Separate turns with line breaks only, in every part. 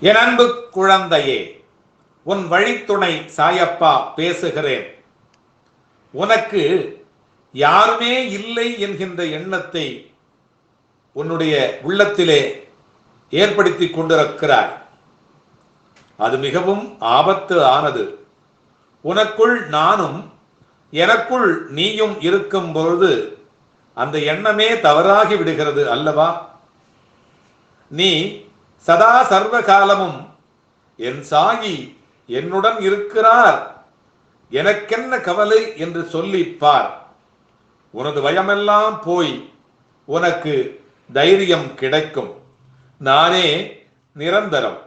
என் அன்பு குழந்தையே உன் வழித்துணை சாயப்பா பேசுகிறேன். உனக்கு யாருமே இல்லை என்கின்ற எண்ணத்தை உன்னுடைய உள்ளத்திலே ஏற்படுத்தி கொண்டிருக்கிறாய். அது மிகவும் ஆபத்து ஆனது. உனக்குள் நானும் எனக்குள் நீயும் இருக்கும் பொழுது அந்த எண்ணமே தவறாகி விடுகிறது அல்லவா? நீ சதா சர்வ காலமும் என் சாயி என்னுடன் இருக்கிறார். எனக்கென்ன கவலை என்று சொல்லி பார். உனது பயமெல்லாம் போய் உனக்கு தைரியம் கிடைக்கும். நானே நிரந்தரம்.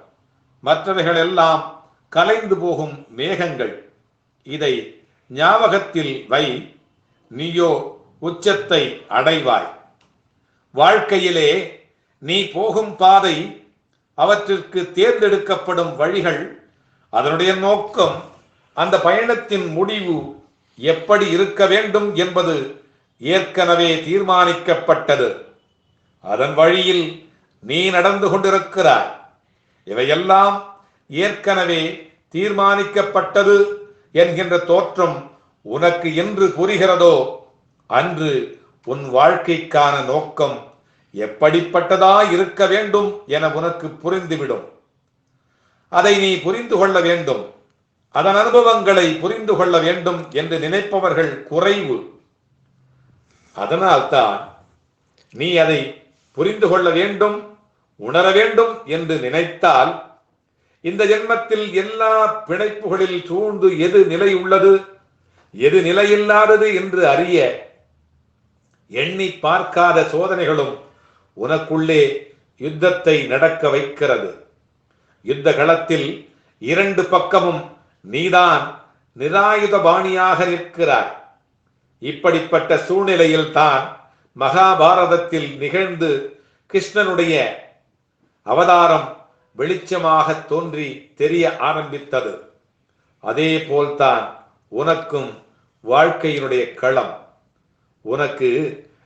மற்றவைகள் எல்லாம் கலைந்து போகும் மேகங்கள். இதை ஞாபகத்தில் வை. நீயோ உச்சத்தை அடைவாய். வாழ்க்கையிலே நீ போகும் பாதை அவற்றிற்கு தேர்ந்தெடுக்கப்படும் வழிகள் அதனுடைய நோக்கம் அந்த பயணத்தின் முடிவு எப்படி இருக்க வேண்டும் என்பது ஏற்கனவே தீர்மானிக்கப்பட்டது. அதன் வழியில் நீ நடந்து கொண்டிருக்கிறாய். இவையெல்லாம் ஏற்கனவே தீர்மானிக்கப்பட்டது என்கின்ற தோற்றம் உனக்கு என்று புரிகிறதோ அன்று உன் வாழ்க்கைக்கான நோக்கம் எப்படிப்பட்டதா இருக்க வேண்டும் என உனக்கு புரிந்துவிடும். அதை நீ புரிந்து கொள்ள வேண்டும். அதன் அனுபவங்களை புரிந்து கொள்ள வேண்டும் என்று நினைப்பவர்கள் குறைவு. அதனால்தான் நீ அதை புரிந்து கொள்ள வேண்டும் உணர வேண்டும் என்று நினைத்தால் இந்த ஜென்மத்தில் எல்லா பிணைப்புகளில் சூழ்ந்து எது நிலை உள்ளது எது நிலையில்லாதது என்று அறிய எண்ணி பார்க்காத சோதனைகளும் உனக்குள்ளே யுத்தத்தை நடக்க வைக்கிறது. யுத்த களத்தில் இரண்டு பக்கமும் நீதான் நிராயுதபாணியாக நிற்கிறாய். இப்படிப்பட்ட சூழ்நிலையில் தான் மகாபாரதத்தில் நிகழ்ந்து கிருஷ்ணனுடைய அவதாரம் வெளிச்சமாக தோன்றி தெரிய ஆரம்பித்தது. அதே போல்தான் உனக்கும் வாழ்க்கையினுடைய களம். உனக்கு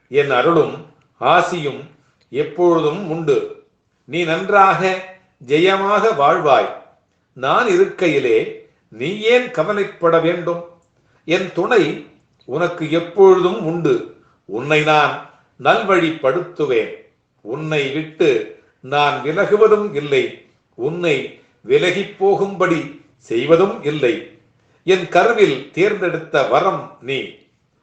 என் அருளும் ஆசியும் எப்பொழுதும் உண்டு. நீ நன்றாக ஜெயமாக வாழ்வாய். நான் இருக்கையிலே நீ ஏன் கவலைப்பட வேண்டும்? என் துணை உனக்கு எப்பொழுதும் உண்டு. உன்னை நான் நல்வழிப்படுத்துவேன். உன்னை விட்டு நான் விலகுவதும் இல்லை. உன்னை விலகிப் போகும்படி செய்வதும் இல்லை. என் கருவில் தேர்ந்தெடுத்த வரம் நீ.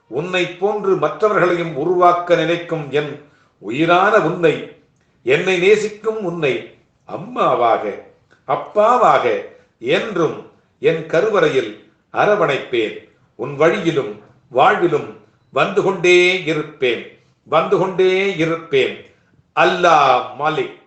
உன்னை போன்று மற்றவர்களையும் உருவாக்க நினைக்கும் என் உயிரான உன்னை என்னை நேசிக்கும் உன்னை அம்மாவாக அப்பாவாக என்றும் என் கருவறையில் அரவணைப்பேன். உன் வழியிலும் வாழ்விலும் வந்து கொண்டே இருப்பேன். வந்து கொண்டே இருப்பேன். அல்லாஹ் மாலிக்.